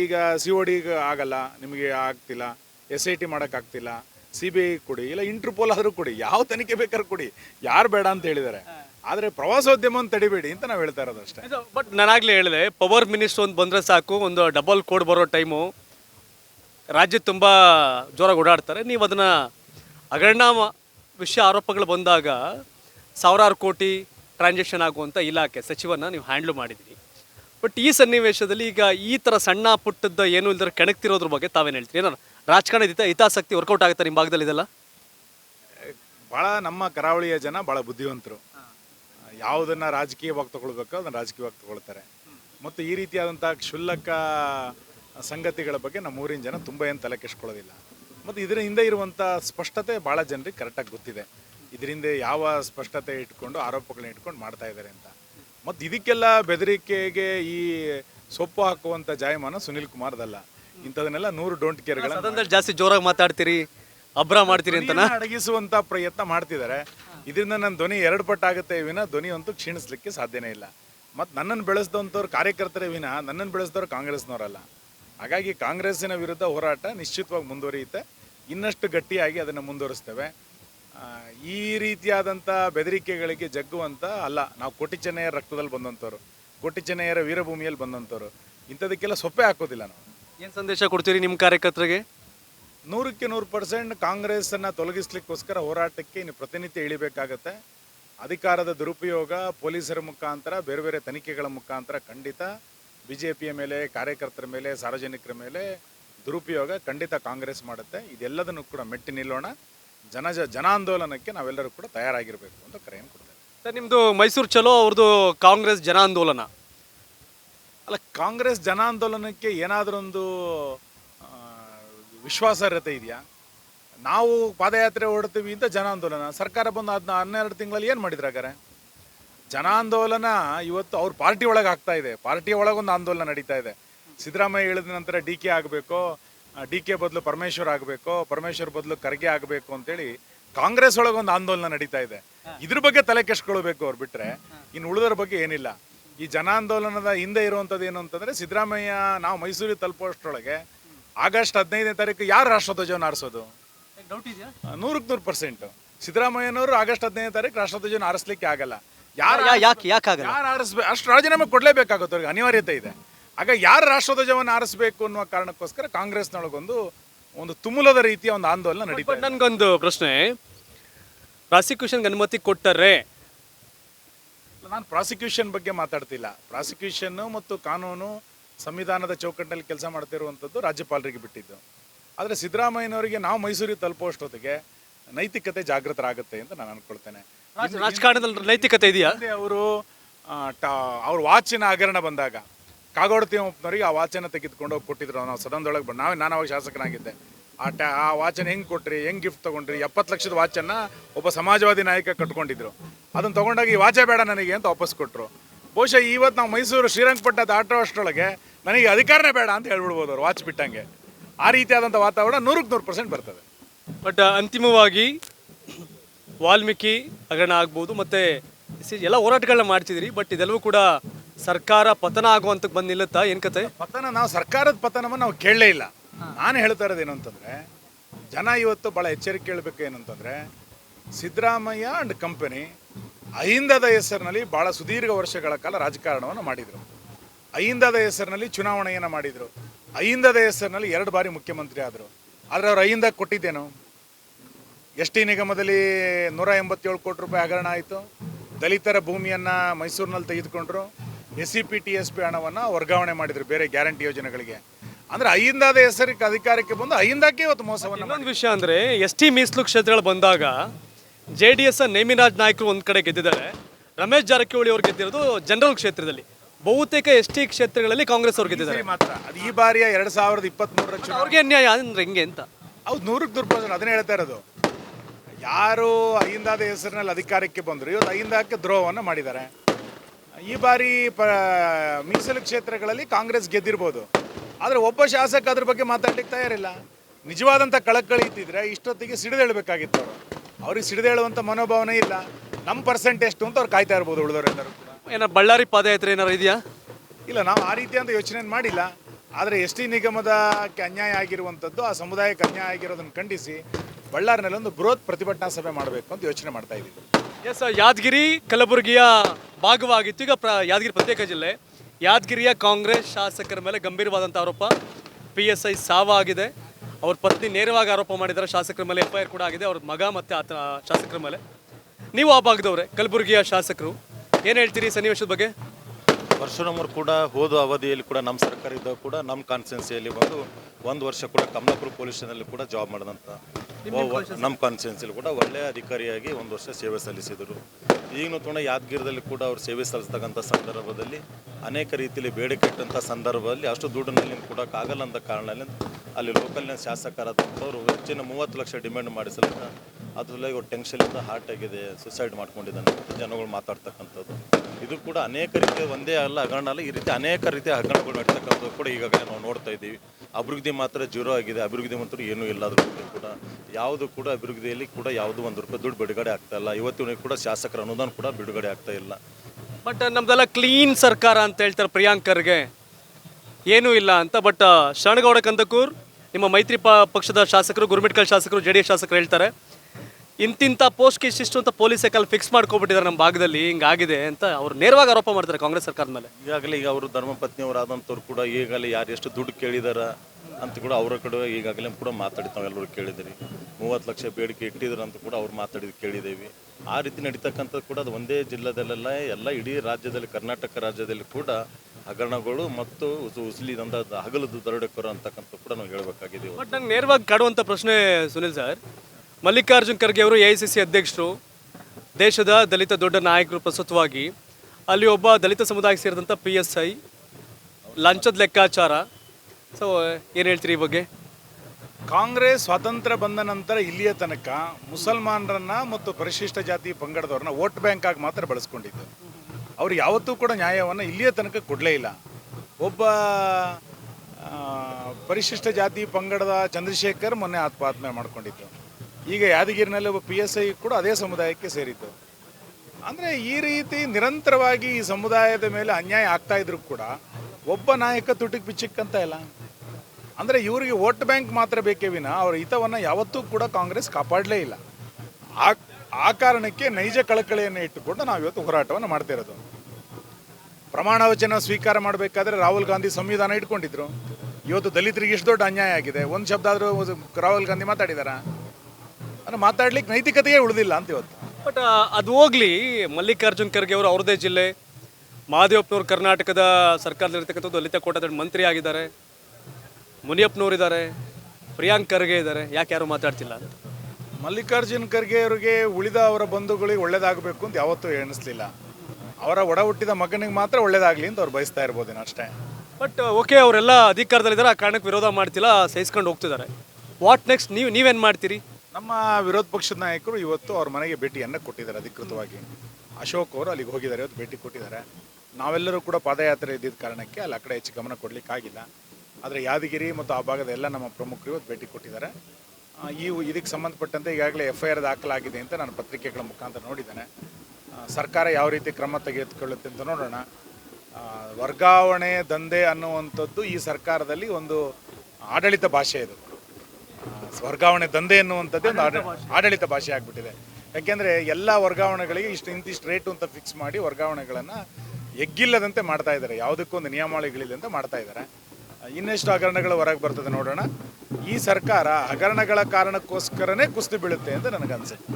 ಈಗ ಸಿ ಒ ಡಿ ಆಗಲ್ಲ, ನಿಮಗೆ ಆಗ್ತಿಲ್ಲ ಎಸ್ ಐ ಟಿ ಮಾಡೋಕ್ಕಾಗ್ತಿಲ್ಲ ಸಿ ಬಿ ಐ ಕೊಡಿ ಇಲ್ಲ ಇಂಟರ್ಪೋಲ್ ಆದರೂ ಕೊಡಿ ಯಾವ ತನಿಖೆ ಬೇಕಾದ್ರೂ ಕೊಡಿ ಯಾರು ಬೇಡ ಅಂತ ಹೇಳಿದ್ದಾರೆ. ಆದರೆ ಪ್ರವಾಸೋದ್ಯಮವನ್ನು ತಡಿಬೇಡಿ ಅಂತ ನಾವು ಹೇಳ್ತಾ ಇರೋದು ಅಷ್ಟೇ. ಬಟ್ ನಾನಾಗಲೇ ಹೇಳಿದೆ ಪವರ್ ಮಿನಿಸ್ಟರ್ ಒಂದು ಬಂದರೆ ಸಾಕು ಒಂದು ಡಬಲ್ ಕೋಡ್ ಬರೋ ಟೈಮು ರಾಜ್ಯ ತುಂಬ ಜೋರಾಗಿ ಓಡಾಡ್ತಾರೆ. ನೀವು ಅದನ್ನು ಹಗರಣ ವಿಷಯ ಆರೋಪಗಳು ಬಂದಾಗ ಸಾವಿರಾರು ಕೋಟಿ ಟ್ರಾನ್ಸಾಕ್ಷನ್ ಆಗುವಂಥ ಇಲಾಖೆ ಸಚಿವನ ನೀವು ಹ್ಯಾಂಡ್ಲ್ ಮಾಡಿದ್ದೀರಿ ಬಟ್ ಈ ಸನ್ನಿವೇಶದಲ್ಲಿ ಈಗ ಈ ಥರ ಸಣ್ಣ ಪುಟ್ಟದ್ದು ಏನೂ ಇಲ್ದ್ರೆ ಕೆಣಕ್ತಿರೋದ್ರ ಬಗ್ಗೆ ತಾವೇನು ಹೇಳ್ತೀರಿ? ಏನೋ ರಾಜಕಾರಣದ ಹಿತಾಸಕ್ತಿ ವರ್ಕೌಟ್ ಆಗುತ್ತೆ ನಿಮ್ಮ ಭಾಗದಲ್ಲಿ ಇದೆಲ್ಲ? ಭಾಳ ನಮ್ಮ ಕರಾವಳಿಯ ಜನ ಭಾಳ ಬುದ್ಧಿವಂತರು. ಯಾವುದನ್ನು ರಾಜಕೀಯವಾಗಿ ತಗೊಳ್ಬೇಕೋ ಅದನ್ನು ರಾಜಕೀಯವಾಗಿ ತಗೊಳ್ತಾರೆ. ಮತ್ತು ಈ ರೀತಿಯಾದಂಥ ಕ್ಷುಲ್ಲಕ ಸಂಗತಿಗಳ ಬಗ್ಗೆ ನಮ್ಮ ಊರಿನ ಜನ ತುಂಬ ಏನು ತಲೆ ಕೆಸ್ಕೊಳ್ಳೋದಿಲ್ಲ ಮತ್ತು ಇದರ ಹಿಂದೆ ಇರುವಂಥ ಸ್ಪಷ್ಟತೆ ಭಾಳ ಜನರಿಗೆ ಕರೆಕ್ಟಾಗಿ ಗೊತ್ತಿದೆ. ಇದರಿಂದ ಯಾವ ಸ್ಪಷ್ಟತೆ ಇಟ್ಕೊಂಡು ಆರೋಪಗಳನ್ನ ಇಟ್ಕೊಂಡು ಮಾಡ್ತಾ ಇದ್ದಾರೆ ಅಂತ. ಮತ್ತು ಇದಕ್ಕೆಲ್ಲ ಬೆದರಿಕೆಗೆ ಈ ಸೊಪ್ಪು ಹಾಕುವಂಥ ಜಾಯಮಾನ ಸುನಿಲ್ ಕುಮಾರ್ದಲ್ಲ. ಇಂಥದನ್ನೆಲ್ಲ ನೂರು ಡೋಂಟ್ ಕೇರ್ಗಳ ಸದನದಲ್ಲಿ ಜಾಸ್ತಿ ಜೋರಾಗಿ ಮಾತಾಡ್ತೀರಿ ಅಬ್ರ ಮಾಡ್ತೀರಿ ಅಂತನಾ? ಅಡಗಿಸುವಂತ ಪ್ರಯತ್ನ ಮಾಡ್ತಿದ್ದಾರೆ. ಇದರಿಂದ ನನ್ನ ಧ್ವನಿ ಎರಡು ಪಟ್ಟಾಗುತ್ತೆ ವಿನ ಧ್ವನಿ ಅಂತೂ ಕ್ಷೀಣಿಸ್ಲಿಕ್ಕೆ ಸಾಧ್ಯನೇ ಇಲ್ಲ. ಮತ್ತು ನನ್ನನ್ನು ಬೆಳೆಸಿದಂಥವ್ರು ಕಾರ್ಯಕರ್ತರ ವಿನ ನನ್ನನ್ನು ಬೆಳೆಸಿದವ್ರು ಕಾಂಗ್ರೆಸ್ನವರಲ್ಲ. ಹಾಗಾಗಿ ಕಾಂಗ್ರೆಸ್ಸಿನ ವಿರುದ್ಧ ಹೋರಾಟ ನಿಶ್ಚಿತವಾಗಿ ಮುಂದುವರಿಯುತ್ತೆ. ಇನ್ನಷ್ಟು ಗಟ್ಟಿಯಾಗಿ ಅದನ್ನು ಮುಂದುವರಿಸ್ತೇವೆ. ಈ ರೀತಿಯಾದಂಥ ಬೆದರಿಕೆಗಳಿಗೆ ಜಗ್ಗುವಂತ ಅಲ್ಲ ನಾವು ಕೋಟಿ ಚೆನ್ನಯ್ಯರ ರಕ್ತದಲ್ಲಿ ಬಂದಂಥವ್ರು ಕೋಟಿ ಚೆನ್ನಯ್ಯರ ವೀರಭೂಮಿಯಲ್ಲಿ ಬಂದಂಥವ್ರು ಇಂಥದಕ್ಕೆಲ್ಲ ಸೊಪ್ಪೆ ಹಾಕೋದಿಲ್ಲ ನಾವು. ಏನು ಸಂದೇಶ ಕೊಡ್ತೀರಿ ನಿಮ್ಮ ಕಾರ್ಯಕರ್ತರಿಗೆ? ನೂರಕ್ಕೆ ನೂರು ಪರ್ಸೆಂಟ್ ಕಾಂಗ್ರೆಸ್ಸನ್ನು ತೊಲಗಿಸ್ಲಿಕ್ಕೋಸ್ಕರ ಹೋರಾಟಕ್ಕೆ ಇನ್ನು ಪ್ರತಿನಿತ್ಯ ಇಳಿಬೇಕಾಗತ್ತೆ. ಅಧಿಕಾರದ ದುರುಪಯೋಗ ಪೊಲೀಸರ ಮುಖಾಂತರ ಬೇರೆ ಬೇರೆ ತನಿಖೆಗಳ ಮುಖಾಂತರ ಖಂಡಿತ ಬಿ ಜೆ ಪಿಯ ಮೇಲೆ ಕಾರ್ಯಕರ್ತರ ಮೇಲೆ ಸಾರ್ವಜನಿಕರ ಮೇಲೆ ದುರುಪಯೋಗ ಖಂಡಿತ ಕಾಂಗ್ರೆಸ್ ಮಾಡುತ್ತೆ. ಇದೆಲ್ಲದನ್ನು ಕೂಡ ಮೆಟ್ಟಿ ನಿಲ್ಲೋಣ. ಜನ ಜನಾಂದೋಲನಕ್ಕೆ ನಾವೆಲ್ಲರೂ ಕೂಡ ತಯಾರಾಗಿರಬೇಕು ಅಂತ ಕರೆಯನ್ನು ಕೊಡ್ತೇವೆ ಸರ್ ನಿಮ್ಮದು ಮೈಸೂರು ಚಲೋ ಅವ್ರದ್ದು ಕಾಂಗ್ರೆಸ್ ಜನ ಆಂದೋಲನ ಅಲ್ಲ ಕಾಂಗ್ರೆಸ್ ಜನಾಂದೋಲನಕ್ಕೆ ಏನಾದರೊಂದು ವಿಶ್ವಾಸಾರ್ಹತೆ ಇದೆಯಾ? ನಾವು ಪಾದಯಾತ್ರೆ ಓಡ್ತೀವಿ ಅಂತ ಜನಾಂದೋಲನ. ಸರ್ಕಾರ ಬಂದು ಅದನ್ನ ಹನ್ನೆರಡು ತಿಂಗಳಲ್ಲಿ ಏನು ಮಾಡಿದ್ರು ಹಾಗಾರೆ ಜನಾಂದೋಲನ ಇವತ್ತು ಅವ್ರ ಪಾರ್ಟಿ ಒಳಗೆ ಆಗ್ತಾ ಇದೆ. ಪಾರ್ಟಿ ಒಳಗೊಂದು ಆಂದೋಲನ ನಡೀತಾ ಇದೆ. ಸಿದ್ದರಾಮಯ್ಯ ಹೇಳಿದ ನಂತರ ಡಿ ಕೆ ಆಗಬೇಕು ಡಿ ಕೆ ಬದಲು ಪರಮೇಶ್ವರ್ ಆಗಬೇಕು ಪರಮೇಶ್ವರ್ ಬದಲು ಖರ್ಗೆ ಆಗಬೇಕು ಅಂತೇಳಿ ಕಾಂಗ್ರೆಸ್ ಒಳಗೊಂದು ಆಂದೋಲನ ನಡೀತಾ ಇದೆ. ಇದ್ರ ಬಗ್ಗೆ ತಲೆ ಕೆಡ್ಸ್ಕೊಳ್ಬೇಕು ಅವ್ರು ಬಿಟ್ರೆ. ಇನ್ನು ಉಳಿದರ ಬಗ್ಗೆ ಏನಿಲ್ಲ. ಈ ಜನಾಂದೋಲನದ ಹಿಂದೆ ಇರುವಂಥದ್ದು ಏನು ಅಂತಂದ್ರೆ ಸಿದ್ದರಾಮಯ್ಯ ನಾವು ಮೈಸೂರಿಗೆ ತಲುಪೋಷ್ಟರೊಳಗೆ ಆಗಸ್ಟ್ ಹದಿನೈದನೇ ತಾರೀಕು ಯಾರು ರಾಷ್ಟ್ರಧ್ವಜವನ್ನು ಆರಿಸೋದು? ಡೌಟ್ ಇದೆಯಾ? ಆ, ನೂರಕ್ಕೆ ನೂರು ಪರ್ಸೆಂಟ್ ಸಿದ್ದರಾಮಯ್ಯನವರು ಆಗಸ್ಟ್ ಹದಿನೈದನೇ ತಾರೀಕು ರಾಷ್ಟ್ರಧ್ವಜನ ಆರಿಸ್ಲಿಕ್ಕೆ ಆಗಲ್ಲ. ಯಾರು ಯಾಕೆ ಯಾರು ಆರಿಸ್ಬೇಕು ಅಷ್ಟು ರಾಜೀನಾಮೆ ಕೊಡಲೇಬೇಕಾಗುತ್ತೆ ಅವ್ರಿಗೆ ಅನಿವಾರ್ಯತೆ ಇದೆ. ಆಗ ಯಾರು ರಾಷ್ಟ್ರಧ್ವಜವನ್ನು ಆರಿಸಬೇಕು ಅನ್ನುವ ಕಾರಣಕ್ಕೋಸ್ಕರ ಕಾಂಗ್ರೆಸ್ನೊಳಗೊಂದು ಒಂದು ತುಮುಲದ ರೀತಿಯ ಒಂದು ಆಂದೋಲನ ನಡೀತದೆ ನನಗೊಂದು ನನ್ಗೊಂದು ಪ್ರಶ್ನೆ. ಪ್ರಾಸಿಕ್ಯೂಷನ್ಗೆ ಅನುಮತಿ ಕೊಟ್ಟರೆ ನಾನು ಪ್ರಾಸಿಕ್ಯೂಷನ್ ಬಗ್ಗೆ ಮಾತಾಡ್ತಿಲ್ಲ. ಪ್ರಾಸಿಕ್ಯೂಷನ್ ಮತ್ತು ಕಾನೂನು ಸಂವಿಧಾನದ ಚೌಕಟ್ಟಿನಲ್ಲಿ ಕೆಲಸ ಮಾಡ್ತಿರುವಂಥದ್ದು ರಾಜ್ಯಪಾಲರಿಗೆ ಬಿಟ್ಟಿದ್ದು. ಆದರೆ ಸಿದ್ದರಾಮಯ್ಯನವರಿಗೆ ನಾವು ಮೈಸೂರಿಗೆ ತಲುಪುವಷ್ಟೊತ್ತಿಗೆ ನೈತಿಕತೆ ಜಾಗೃತರಾಗುತ್ತೆ ಅಂತ ನಾನು ಅನ್ಕೊಳ್ತೇನೆ. ರಾಜ- ರಾಜಕಾರಣದಲ್ಲಿ ನೈತಿಕತೆ ಇದೆಯಾ? ಅಂದರೆ ಅವರು ಅವ್ರ ವಾಚಿನ ಹಗರಣ ಬಂದಾಗ ಕಾಗೋಡ ತಿಮ್ಮಪ್ಪನವರಿಗೆ ಆ ವಾಚನ ತೆಗೆದುಕೊಂಡು ಹೋಗಿ ಕೊಟ್ಟಿದ್ರು. ನಾವು ಸದನದೊಳಗೆ ನಾವೇ ನಾನು ಅವಾಗ ಶಾಸಕನಾಗಿದ್ದೆ. ಆ ಟ್ಯಾ ಆ ವಾಚನ್ ಹೆಂಗೆ ಕೊಟ್ರಿ ಹೆಂಗೆ ಗಿಫ್ಟ್ ತೊಗೊಂಡ್ರಿ ಎಪ್ಪತ್ತು ಲಕ್ಷದ ವಾಚನ್ನು ಒಬ್ಬ ಸಮಾಜವಾದಿ ನಾಯಕ ಕಟ್ಕೊಂಡಿದ್ರು. ಅದನ್ನು ತೊಗೊಂಡಾಗ ಈ ವಾಚೆ ಬೇಡ ನನಗೆ ಅಂತ ವಾಪಸ್ ಕೊಟ್ಟರು ಬಹುಶಃ ಇವತ್ತು ನಾವು ಮೈಸೂರು ಶ್ರೀರಂಗಪಟ್ಟಣದ ಆಟೋ ಅಷ್ಟರೊಳಗೆ ನನಗೆ ಅಧಿಕಾರನೇ ಬೇಡ ಅಂತ ಹೇಳ್ಬಿಡ್ಬೋದು ಅವ್ರು ವಾಚ್ ಬಿಟ್ಟಂಗೆ. ಆ ರೀತಿಯಾದಂಥ ವಾತಾವರಣ ನೂರಕ್ಕೆ ನೂರು ಪರ್ಸೆಂಟ್ ಬರ್ತದೆ. ಬಟ್ ಅಂತಿಮವಾಗಿ ವಾಲ್ಮೀಕಿ ಹಗರಣ ಆಗ್ಬೋದು ಮತ್ತು ಎಲ್ಲ ಹೋರಾಟಗಳನ್ನ ಮಾಡ್ತಿದ್ದೀರಿ ಬಟ್ ಇದೆಲ್ಲವೂ ಕೂಡ ಸರ್ಕಾರ ಪತನ ಆಗುವಂತಕ್ಕೆ ಬಂದು ನಿಲ್ಲುತ್ತಾ? ಏನು ಕತೆ? ಪತನ ನಾವು ಸರ್ಕಾರದ ಪತನವನ್ನು ನಾವು ಕೇಳಲೇ ಇಲ್ಲ. ನಾನು ಹೇಳ್ತಾ ಇರೋದು ಏನು ಅಂತಂದ್ರೆ, ಜನ ಇವತ್ತು ಭಾಳ ಎಚ್ಚರಿಕೆ ಕೇಳಬೇಕು ಏನಂತಂದ್ರೆ ಸಿದ್ದರಾಮಯ್ಯ ಅಂಡ್ ಕಂಪನಿ ಅಹಿಂದದ ಹೆಸರಿನಲ್ಲಿ ಭಾಳ ಸುದೀರ್ಘ ವರ್ಷಗಳ ಕಾಲ ರಾಜಕಾರಣವನ್ನು ಮಾಡಿದರು. ಅಹಿಂದದ ಹೆಸರಿನಲ್ಲಿ ಚುನಾವಣೆಯನ್ನು ಮಾಡಿದರು. ಅಹಿಂದದ ಹೆಸರಿನಲ್ಲಿ ಎರಡು ಬಾರಿ ಮುಖ್ಯಮಂತ್ರಿ ಆದರು. ಆದರೆ ಅವ್ರು ಅಹಿಂದ ಕೊಟ್ಟಿದ್ದೇನು? ಎಸ್ ಟಿ ನಿಗಮದಲ್ಲಿ ನೂರ ಎಂಬತ್ತೇಳು ಕೋಟಿ ರೂಪಾಯಿ ಹಗರಣ ಆಯಿತು. ದಲಿತರ ಭೂಮಿಯನ್ನು ಮೈಸೂರಿನಲ್ಲಿ ತೆಗೆದುಕೊಂಡ್ರು. S C P T S P ಹಣವನ್ನು ವರ್ಗಾವಣೆ ಮಾಡಿದರು ಬೇರೆ ಗ್ಯಾರಂಟಿ ಯೋಜನೆಗಳಿಗೆ. ಅಂದರೆ ಅಯ್ಯಿಂದಾದ ಹೆಸರಿಗೆ ಅಧಿಕಾರಕ್ಕೆ ಬಂದು ಅಹಿಂದಕ್ಕೆ ಇವತ್ತು ಮೋಸವನ್ನು ಇನ್ನೊಂದು ವಿಷಯ ಅಂದರೆ ಎಸ್ ಟಿ ಮೀಸಲು ಕ್ಷೇತ್ರಗಳು ಬಂದಾಗ ಜೆ ಡಿ ಎಸ್ ನೇಮಿರಾಜ್ ನಾಯ್ಕರು ಒಂದು ಕಡೆ ಗೆದ್ದಿದ್ದಾರೆ. ರಮೇಶ್ ಜಾರಕಿಹೊಳಿ ಅವ್ರು ಗೆದ್ದಿರೋದು ಜನರಲ್ ಕ್ಷೇತ್ರದಲ್ಲಿ. ಬಹುತೇಕ ಎಸ್ ಟಿ ಕ್ಷೇತ್ರಗಳಲ್ಲಿ ಕಾಂಗ್ರೆಸ್ ಅವ್ರು ಗೆದ್ದಿದ್ದಾರೆ. ಮಾತ್ರ. ಅದು ಈ ಬಾರಿಯ ಎರಡು ಸಾವಿರದ ಇಪ್ಪತ್ತ್ಮೂರರ ಚುನಾವಣೆ. ಅವ್ರಿಗೆ ಅನ್ಯಾಯ ಅಂದ್ರೆ ಹೆಂಗೆ ಅಂತ? ಅವ್ರು ನೂರಕ್ಕೆ ನೂರು ಅದನ್ನ ಅದನ್ನೇ ಹೇಳ್ತಾ ಇರೋದು. ಯಾರು ಅಹಿಂದಾದ ಹೆಸರಿನಲ್ಲಿ ಅಧಿಕಾರಕ್ಕೆ ಬಂದರು ಇವತ್ತು ಅಹಿಂದಕ್ಕೆ ದ್ರೋಹವನ್ನು ಮಾಡಿದ್ದಾರೆ. ಈ ಬಾರಿ ಪ ಮೀಸಲು ಕ್ಷೇತ್ರಗಳಲ್ಲಿ ಕಾಂಗ್ರೆಸ್ ಗೆದ್ದಿರ್ಬೋದು. ಆದರೆ ಒಬ್ಬ ಶಾಸಕ ಅದ್ರ ಬಗ್ಗೆ ಮಾತಾಡ್ಲಿಕ್ಕೆ ತಯಾರಿಲ್ಲ. ನಿಜವಾದಂಥ ಕಳಕಳಿ ಇದ್ದಿದ್ರೆ ಇಷ್ಟೊತ್ತಿಗೆ ಸಿಡಿದೇಳಬೇಕಾಗಿತ್ತು ಅವರು. ಅವ್ರಿಗೆ ಸಿಡಿದೇಳುವಂಥ ಮನೋಭಾವನೆ ಇಲ್ಲ. ನಮ್ಮ ಪರ್ಸೆಂಟ್ ಎಷ್ಟು ಅಂತ ಅವ್ರು ಕಾಯ್ತಾ ಇರ್ಬೋದು ಉಳಿದವರೆಲ್ಲರೂ ಕೂಡ. ಬಳ್ಳಾರಿ ಪಾದಯಾತ್ರೆ ಏನಾರು ಇದೆಯಾ? ಇಲ್ಲ ನಾವು ಆ ರೀತಿ ಅಂತ ಯೋಚನೆ ಮಾಡಿಲ್ಲ. ಆದರೆ ಎಸ್ ಟಿ ನಿಗಮದಕ್ಕೆ ಅನ್ಯಾಯ ಆಗಿರುವಂಥದ್ದು ಆ ಸಮುದಾಯಕ್ಕೆ ಅನ್ಯಾಯ ಆಗಿರೋದನ್ನು ಖಂಡಿಸಿ ಬಳ್ಳಾರಿನಲ್ಲಿ ಒಂದು ಬೃಹತ್ ಪ್ರತಿಭಟನಾ ಸಭೆ ಮಾಡಬೇಕು ಅಂತ ಯೋಚನೆ ಮಾಡ್ತಾ ಇದ್ದೀವಿ. ಎಸ್ ಯಾದಗಿರಿ ಕಲಬುರಗಿಯ ಭಾಗವಾಗಿತ್ತು. ಈಗ ಪ್ರ ಯಾದಗಿರಿ ಪ್ರತ್ಯೇಕ ಜಿಲ್ಲೆ. ಯಾದಗಿರಿಯ ಕಾಂಗ್ರೆಸ್ ಶಾಸಕರ ಮೇಲೆ ಗಂಭೀರವಾದಂಥ ಆರೋಪ. ಪಿ ಎಸ್ ಐ ಸಾವಾಗಿದೆ ಅವ್ರ ಪತ್ನಿ ನೇರವಾಗಿ ಆರೋಪ ಮಾಡಿದ್ದಾರೆ. ಶಾಸಕರ ಮೇಲೆ ಎಫ್ ಕೂಡ ಆಗಿದೆ. ಅವ್ರ ಮಗ ಮತ್ತು ಆತ ಶಾಸಕರ ಮೇಲೆ. ನೀವು ಆ ಭಾಗದವ್ರೆ, ಕಲಬುರಗಿಯ ಶಾಸಕರು. ಏನು ಹೇಳ್ತೀರಿ ಸನ್ನಿವೇಶದ ಬಗ್ಗೆ? ಪರಶುರಾಮರು ಕೂಡ ಹೋದ ಅವಧಿಯಲ್ಲಿ ಕೂಡ ನಮ್ಮ ಸರ್ಕಾರ ಇದ್ದಾಗ ಕೂಡ ನಮ್ಮ ಕಾನ್ಸ್ಟಿಟ್ಯೂನ್ಸಿಯಲ್ಲಿ ಬಂದು ಒಂದು ವರ್ಷ ಕೂಡ ಕಮಲಾಪುರ ಪೊಲೀಸ್ ಸ್ಟೇಷನಲ್ಲಿ ಕೂಡ ಜಾಬ್ ಮಾಡಿದಂಥ ನಮ್ಮ ಕಾನ್ಸ್ಟಿಟ್ಯೂನ್ಸಿಯಲ್ಲಿ ಕೂಡ ಒಳ್ಳೆಯ ಅಧಿಕಾರಿಯಾಗಿ ಒಂದು ವರ್ಷ ಸೇವೆ ಸಲ್ಲಿಸಿದರು. ಈಗಲೂ ಕೂಡ ಯಾದಗಿರಿದಲ್ಲಿ ಕೂಡ ಅವರು ಸೇವೆ ಸಲ್ಲಿಸ್ತಕ್ಕಂಥ ಸಂದರ್ಭದಲ್ಲಿ ಅನೇಕ ರೀತಿಯಲ್ಲಿ ಬೇಡಿಕೆ ಇಟ್ಟಂಥ ಸಂದರ್ಭದಲ್ಲಿ ಅಷ್ಟು ದುಡ್ಡಿನಲ್ಲಿ ಕೊಡೋಕ್ಕಾಗಲ್ಲ ಅಂತ ಕಾರಣದಲ್ಲಿ ಅಲ್ಲಿ ಲೋಕಲ್ನ ಶಾಸಕರಾದಂಥವ್ರು ಹೆಚ್ಚಿನ ಮೂವತ್ತು ಲಕ್ಷ ಡಿಮ್ಯಾಂಡ್ ಮಾಡಿಸಲಿಲ್ಲ. ಅದರಲ್ಲಿ ಟೆನ್ಷನ್ ಟೆನ್ಷನಿಂದ ಹಾರ್ಟ್ ಆಗಿದೆ ಸುಸೈಡ್ ಮಾಡ್ಕೊಂಡಿದ್ದಾನೆ ಅಂತ ಜನಗಳು ಮಾತಾಡ್ತಕ್ಕಂಥದ್ದು. ಇದು ಕೂಡ ಅನೇಕ ರೀತಿಯ ಒಂದೇ ಅಲ್ಲ ಹಗರಣ ಅಲ್ಲ, ಈ ರೀತಿ ಅನೇಕ ರೀತಿಯ ಹಗರಣಗಳು ನಡೀತಕ್ಕಂಥದ್ದು ಕೂಡ ಈಗಾಗಲೇ ನಾವು ನೋಡ್ತಾ ಇದ್ದೀವಿ. ಅಭಿವೃದ್ಧಿ ಮಾತ್ರ ಜೀರೋ ಆಗಿದೆ. ಅಭಿವೃದ್ಧಿ ಮಾತ್ರ ಏನೂ ಇಲ್ಲ ಕೂಡ. ಯಾವುದು ಕೂಡ ಅಭಿವೃದ್ಧಿಯಲ್ಲಿ ಕೂಡ ಯಾವುದು ಒಂದು ರೂಪಾಯಿ ದುಡ್ಡು ಬಿಡುಗಡೆ ಆಗ್ತಾ ಇಲ್ಲ. ಇವತ್ತಿನ ಕೂಡ ಶಾಸಕರ ಅನುದಾನ ಕೂಡ ಬಿಡುಗಡೆ ಆಗ್ತಾ ಇಲ್ಲ. ಬಟ್ ನಮ್ದೆಲ್ಲ ಕ್ಲೀನ್ ಸರ್ಕಾರ ಅಂತ ಹೇಳ್ತಾರೆ ಪ್ರಿಯಾಂಕರ್ಗೆ. ಏನೂ ಇಲ್ಲ ಅಂತ ಬಟ್ ಶರಣಗೌಡ ಕಂದಕೂರ್, ನಿಮ್ಮ ಮೈತ್ರಿ ಪಕ್ಷದ ಶಾಸಕರು, ಗುರುಮಿಟ್ಕಲ್ ಶಾಸಕರು, ಜೆ ಶಾಸಕರು ಹೇಳ್ತಾರೆ ಇಂತಿಂಥ ಪೋಸ್ಟ್ಗೆ ಇಷ್ಟಿಷ್ಟು ಅಂತ ಪೊಲೀಸ್ ಫಿಕ್ಸ್ ಮಾಡ್ಕೊಬಿಟ್ಟಿದ್ದಾರೆ ನಮ್ಮ ಭಾಗದಲ್ಲಿ ಹಿಂಗಾಗಿದೆ ಅಂತ ಅವ್ರು ನೇರವಾಗಿ ಆರೋಪ ಮಾಡ್ತಾರೆ ಕಾಂಗ್ರೆಸ್ ಸರ್ಕಾರದ ಮೇಲೆ. ಈಗಾಗಲೇ ಈಗ ಅವರು ಧರ್ಮಪತ್ನಿಯವರಾದಂಥವ್ರು ಕೂಡ ಈಗಾಗಲೇ ಯಾರು ಎಷ್ಟು ದುಡ್ಡು ಕೇಳಿದಾರ ಅಂತ ಕೂಡ ಅವರ ಕಡೆ ಈಗಾಗಲೇ ಕೂಡ ಮಾತಾಡಿ ನಾವೆಲ್ಲರೂ ಕೇಳಿದ್ರಿ ಮೂವತ್ತು ಲಕ್ಷ ಬೇಡಿಕೆ ಇಟ್ಟಿದ್ರು ಅಂತ ಕೂಡ ಅವ್ರು ಮಾತಾಡಿದ್ದು ಕೇಳಿದ್ದೇವೆ. ಆ ರೀತಿ ನಡೀತಕ್ಕಂಥದ್ದು ಕೂಡ ಅದು ಒಂದೇ ಜಿಲ್ಲೆದಲ್ಲೆಲ್ಲ ಎಲ್ಲ ಇಡೀ ರಾಜ್ಯದಲ್ಲಿ ಕರ್ನಾಟಕ ರಾಜ್ಯದಲ್ಲಿ ಕೂಡ ಹಗರಣಗಳು ಮತ್ತು ಉಸು ಉಸುಲಿದಂಥ ಹಗಲದು ದರಡಕರು ಅಂತಕ್ಕಂಥ ಕೂಡ ನಾವು ಹೇಳಬೇಕಾಗಿದೆ ಬಟ್ ನಂಗೆ ನೇರವಾಗಿ ಕಾಡುವಂಥ ಪ್ರಶ್ನೆ ಸುನಿಲ್ ಸರ್ ಮಲ್ಲಿಕಾರ್ಜುನ್ ಖರ್ಗೆ ಅವರು ಎ ಐ ಸಿ ಸಿ ಅಧ್ಯಕ್ಷರು. ದೇಶದ ದಲಿತ ದೊಡ್ಡ ನಾಯಕರು ಪ್ರಸ್ತುತವಾಗಿ ಅಲ್ಲಿ ಒಬ್ಬ ದಲಿತ ಸಮುದಾಯಕ್ಕೆ ಸೇರಿದಂಥ ಪಿ ಎಸ್ ಐ ಲಂಚದ ಲೆಕ್ಕಾಚಾರ. ಸೊ ಏನು ಹೇಳ್ತೀರಿ ಈ ಬಗ್ಗೆ? ಕಾಂಗ್ರೆಸ್ ಸ್ವಾತಂತ್ರ್ಯ ಬಂದ ನಂತರ ಇಲ್ಲಿಯ ತನಕ ಮುಸಲ್ಮಾನರನ್ನ ಮತ್ತು ಪರಿಶಿಷ್ಟ ಜಾತಿ ಪಂಗಡದವ್ರನ್ನ ವೋಟ್ ಬ್ಯಾಂಕ್ ಆಗಿ ಮಾತ್ರ ಬಳಸ್ಕೊಂಡಿದ್ದು. ಅವ್ರು ಯಾವತ್ತೂ ಕೂಡ ನ್ಯಾಯವನ್ನು ಇಲ್ಲಿಯ ತನಕ ಕೊಡಲೇ ಇಲ್ಲ. ಒಬ್ಬ ಪರಿಶಿಷ್ಟ ಜಾತಿ ಪಂಗಡದ ಚಂದ್ರಶೇಖರ್ ಮೊನ್ನೆ ಆತ್ಮಹತ್ಯೆ ಮಾಡ್ಕೊಂಡಿದ್ದು ಈಗ ಯಾದಗಿರಿನಲ್ಲಿ ಒಬ್ಬ ಪಿ ಎಸ್ ಐ ಕೂಡ ಅದೇ ಸಮುದಾಯಕ್ಕೆ ಸೇರಿದ್ದು. ಅಂದರೆ ಈ ರೀತಿ ನಿರಂತರವಾಗಿ ಈ ಸಮುದಾಯದ ಮೇಲೆ ಅನ್ಯಾಯ ಆಗ್ತಾ ಇದ್ರು ಕೂಡ ಒಬ್ಬ ನಾಯಕ ತುಟಿಗೆ ಬಿಚ್ಚಿಕ್ಕಂತ ಇಲ್ಲ. ಅಂದರೆ ಇವರಿಗೆ ವೋಟ್ ಬ್ಯಾಂಕ್ ಮಾತ್ರ ಬೇಕೇ ವಿನ ಅವರ ಹಿತವನ್ನು ಯಾವತ್ತೂ ಕೂಡ ಕಾಂಗ್ರೆಸ್ ಕಾಪಾಡಲೇ ಇಲ್ಲ. ಆ ಆ ಕಾರಣಕ್ಕೆ ನೈಜ ಕಳಕಳಿಯನ್ನು ಇಟ್ಟುಕೊಂಡು ನಾವು ಇವತ್ತು ಹೋರಾಟವನ್ನು ಮಾಡ್ತಾ ಪ್ರಮಾಣ ವಚನ ಸ್ವೀಕಾರ ಮಾಡಬೇಕಾದ್ರೆ ರಾಹುಲ್ ಗಾಂಧಿ ಸಂವಿಧಾನ ಇಟ್ಕೊಂಡಿದ್ರು. ಇವತ್ತು ದಲಿತರಿಗೆ ಇಷ್ಟು ದೊಡ್ಡ ಅನ್ಯಾಯ ಆಗಿದೆ. ಒಂದು ಶಬ್ದ ಆದರೂ ರಾಹುಲ್ ಗಾಂಧಿ ಮಾತಾಡಿದಾರ? ಅಂದ್ರೆ ಮಾತಾಡ್ಲಿಕ್ಕೆ ನೈತಿಕತೆಯೇ ಉಳಿದಿಲ್ಲ ಅಂತ ಇವತ್ತು. ಬಟ್ ಅದು ಹೋಗ್ಲಿ. ಮಲ್ಲಿಕಾರ್ಜುನ್ ಖರ್ಗೆ ಅವರು ಅವ್ರದೇ ಜಿಲ್ಲೆ. ಮಹದೇವಪ್ಪನವ್ರು ಕರ್ನಾಟಕದ ಸರ್ಕಾರದಲ್ಲಿರ್ತಕ್ಕಂಥದ್ದು ದಲಿತ ಕೋಟದ ಮಂತ್ರಿ ಆಗಿದ್ದಾರೆ ಮುನಿಯಪ್ಪನವ್ರು ಇದ್ದಾರೆ. ಪ್ರಿಯಾಂಕ್ ಖರ್ಗೆ ಇದ್ದಾರೆ. ಯಾಕೆ ಯಾರು ಮಾತಾಡ್ತಿಲ್ಲ ಅಂತ? ಮಲ್ಲಿಕಾರ್ಜುನ್ ಖರ್ಗೆ ಅವರಿಗೆ ಉಳಿದ ಅವರ ಬಂಧುಗಳಿಗೆ ಒಳ್ಳೇದಾಗಬೇಕು ಅಂತ ಯಾವತ್ತೂ ಎಣಿಸ್ಲಿಲ್ಲ. ಅವರ ಒಡ ಹುಟ್ಟಿದ ಮಗನಿಗೆ ಮಾತ್ರ ಒಳ್ಳೇದಾಗಲಿ ಅಂತ ಅವ್ರು ಬಯಸ್ತಾ ಇರ್ಬೋದೇನೋ ಅಷ್ಟೇ. ಬಟ್ ಓಕೆ ಅವರೆಲ್ಲ ಅಧಿಕಾರದಲ್ಲಿದ್ದಾರೆ. ಆ ಕಾರಣಕ್ಕೆ ವಿರೋಧ ಮಾಡ್ತಿಲ್ಲ ಸಹಿಸ್ಕೊಂಡು ಹೋಗ್ತಿದ್ದಾರೆ. ವಾಟ್ ನೆಕ್ಸ್ಟ್ ನೀವು ನೀವೇನು ಮಾಡ್ತೀರಿ? ನಮ್ಮ ವಿರೋಧ ಪಕ್ಷದ ನಾಯಕರು ಇವತ್ತು ಅವ್ರ ಮನೆಗೆ ಭೇಟಿಯನ್ನು ಕೊಟ್ಟಿದ್ದಾರೆ ಅಧಿಕೃತವಾಗಿ. ಅಶೋಕ್ ಅವರು ಅಲ್ಲಿಗೆ ಹೋಗಿದ್ದಾರೆ, ಇವತ್ತು ಭೇಟಿ ಕೊಟ್ಟಿದ್ದಾರೆ. ನಾವೆಲ್ಲರೂ ಕೂಡ ಪಾದಯಾತ್ರೆ ಇದ್ದಿದ್ದ ಕಾರಣಕ್ಕೆ ಅಲ್ಲಿ ಆ ಕಡೆ ಹೆಚ್ಚು ಗಮನ ಕೊಡ್ಲಿಕ್ಕಾಗಿಲ್ಲ. ಆದರೆ ಯಾದಗಿರಿ ಮತ್ತು ಆ ಭಾಗದ ಎಲ್ಲ ನಮ್ಮ ಪ್ರಮುಖರು ಇವತ್ತು ಭೇಟಿ ಕೊಟ್ಟಿದ್ದಾರೆ. ಈ ಇದಕ್ಕೆ ಸಂಬಂಧಪಟ್ಟಂತೆ ಈಗಾಗಲೇ ಎಫ್ ಐ ಆರ್ ದಾಖಲಾಗಿದೆ ಅಂತ ನಾನು ಪತ್ರಿಕೆಗಳ ಮುಖಾಂತರ ನೋಡಿದ್ದೇನೆ. ಸರ್ಕಾರ ಯಾವ ರೀತಿ ಕ್ರಮ ತೆಗೆದುಕೊಳ್ಳುತ್ತೆ ಅಂತ ನೋಡೋಣ. ವರ್ಗಾವಣೆ ದಂಧೆ ಅನ್ನುವಂಥದ್ದು ಈ ಸರ್ಕಾರದಲ್ಲಿ ಒಂದು ಆಡಳಿತ ಭಾಷೆ ಇದು. ವರ್ಗಾವಣೆ ದಂಧೆ ಎನ್ನುವಂಥದ್ದೇ ಒಂದು ಆಡ- ಆಡಳಿತ ಭಾಷೆ ಆಗಿಬಿಟ್ಟಿದೆ. ಯಾಕೆಂದರೆ ಎಲ್ಲ ವರ್ಗಾವಣೆಗಳಿಗೆ ಇಷ್ಟು ಇಂತಿಷ್ಟು ರೇಟು ಅಂತ ಫಿಕ್ಸ್ ಮಾಡಿ ವರ್ಗಾವಣೆಗಳನ್ನು ಎಗ್ಗಿಲ್ಲದಂತೆ ಮಾಡ್ತಾ ಇದ್ದಾರೆ. ಯಾವುದಕ್ಕೊಂದು ನಿಯಮಾವಳಿಗಳಿಲ್ಲದಂತೆ ಮಾಡ್ತಾ ಇದ್ದಾರೆ. ಇನ್ನೆಷ್ಟು ಹಗರಣಗಳು ಹೊರಗೆ ಬರ್ತದೆ ನೋಡೋಣ. ಈ ಸರ್ಕಾರ ಹಗರಣಗಳ ಕಾರಣಕ್ಕೋಸ್ಕರನೇ ಕುಸ್ತಿ ಬೀಳುತ್ತೆ ಅಂತ ನನಗನ್ಸುತ್ತೆ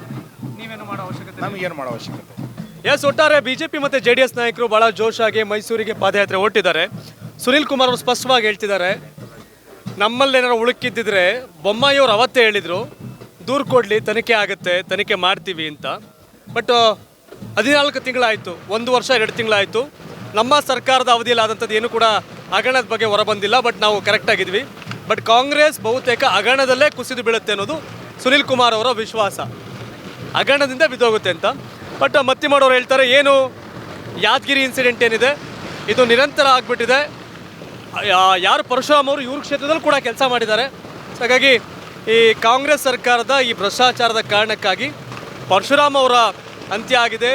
ನೀವೇನು ಮಾಡೋ ಅವಶ್ಯಕತೆ ನಮಗೇನು ಮಾಡೋ ಅವಶ್ಯಕತೆ ಎಸ್ ಒಟ್ಟಾರೆ ಬಿಜೆಪಿ ಮತ್ತು ಜೆ ಡಿ ಎಸ್ ನಾಯಕರು ಬಹಳ ಜೋಶಾಗಿ ಮೈಸೂರಿಗೆ ಪಾದಯಾತ್ರೆ ಹೊರಟಿದ್ದಾರೆ. ಸುನಿಲ್ ಕುಮಾರ್ ಅವರು ಸ್ಪಷ್ಟವಾಗಿ ಹೇಳ್ತಿದ್ದಾರೆ ನಮ್ಮಲ್ಲಿ ಏನಾರು ಉಳುಕಿದ್ದಿದ್ರೆ ಬೊಮ್ಮಾಯಿಯವ್ರು ಅವತ್ತೇ ಹೇಳಿದರು, ದೂರು ಕೊಡಲಿ, ತನಿಖೆ ಆಗುತ್ತೆ, ತನಿಖೆ ಮಾಡ್ತೀವಿ ಅಂತ. ಬಟ್ ಹದಿನಾಲ್ಕು ತಿಂಗಳಾಯಿತು, ಒಂದು ವರ್ಷ, ಎರಡು ತಿಂಗಳಾಯಿತು. ನಮ್ಮ ಸರ್ಕಾರದ ಅವಧಿಯಲ್ಲಿ ಆದಂಥದ್ದು ಏನು ಕೂಡ ಹಗರಣದ ಬಗ್ಗೆ ಹೊರಬಂದಿಲ್ಲ ಬಟ್ ನಾವು ಕರೆಕ್ಟಾಗಿದ್ವಿ ಬಟ್ ಕಾಂಗ್ರೆಸ್ ಬಹುತೇಕ ಹಗರಣದಲ್ಲೇ ಕುಸಿದು ಬೀಳುತ್ತೆ ಅನ್ನೋದು ಸುನಿಲ್ ಕುಮಾರ್ ಅವರ ವಿಶ್ವಾಸ. ಹಗರಣದಿಂದ ಬಿದ್ದೋಗುತ್ತೆ ಅಂತ. ಬಟ್ ಮತ್ತಿಮಾಡೋರು ಹೇಳ್ತಾರೆ, ಏನು? ಯಾದಗಿರಿ ಇನ್ಸಿಡೆಂಟ್ ಏನಿದೆ? ಇದು ನಿರಂತರ ಆಗಿಬಿಟ್ಟಿದೆ. ಯಾರು ಪರಶುರಾಮ್ ಅವರು ಇವ್ರ ಕ್ಷೇತ್ರದಲ್ಲಿ ಕೂಡ ಕೆಲಸ ಮಾಡಿದ್ದಾರೆ. ಹಾಗಾಗಿ ಈ ಕಾಂಗ್ರೆಸ್ ಸರ್ಕಾರದ ಈ ಭ್ರಷ್ಟಾಚಾರದ ಕಾರಣಕ್ಕಾಗಿ ಪರಶುರಾಮ್ ಅವರ ಅಂತ್ಯ ಆಗಿದೆ.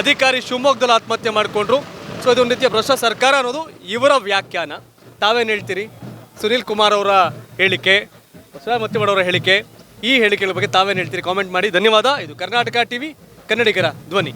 ಅಧಿಕಾರಿ ಶಿವಮೊಗ್ಗದಲ್ಲಿ ಆತ್ಮಹತ್ಯೆ ಮಾಡಿಕೊಂಡ್ರು. ಸೊ ಇದೊಂದು ರೀತಿಯ ಭ್ರಷ್ಟ ಸರ್ಕಾರ ಅನ್ನೋದು ಇವರ ವ್ಯಾಖ್ಯಾನ. ತಾವೇನು ಹೇಳ್ತೀರಿ? ಸುನೀಲ್ ಕುಮಾರ್ ಅವರ ಹೇಳಿಕೆ, ಪರಶುರಾಮ್ ಅವರ ಹೇಳಿಕೆ, ಈ ಹೇಳಿಕೆಗಳ ಬಗ್ಗೆ ತಾವೇನು ಹೇಳ್ತೀರಿ? ಕಾಮೆಂಟ್ ಮಾಡಿ. ಧನ್ಯವಾದ. ಇದು ಕರ್ನಾಟಕ ಟಿವಿ, ಕನ್ನಡಿಗರ ಧ್ವನಿ.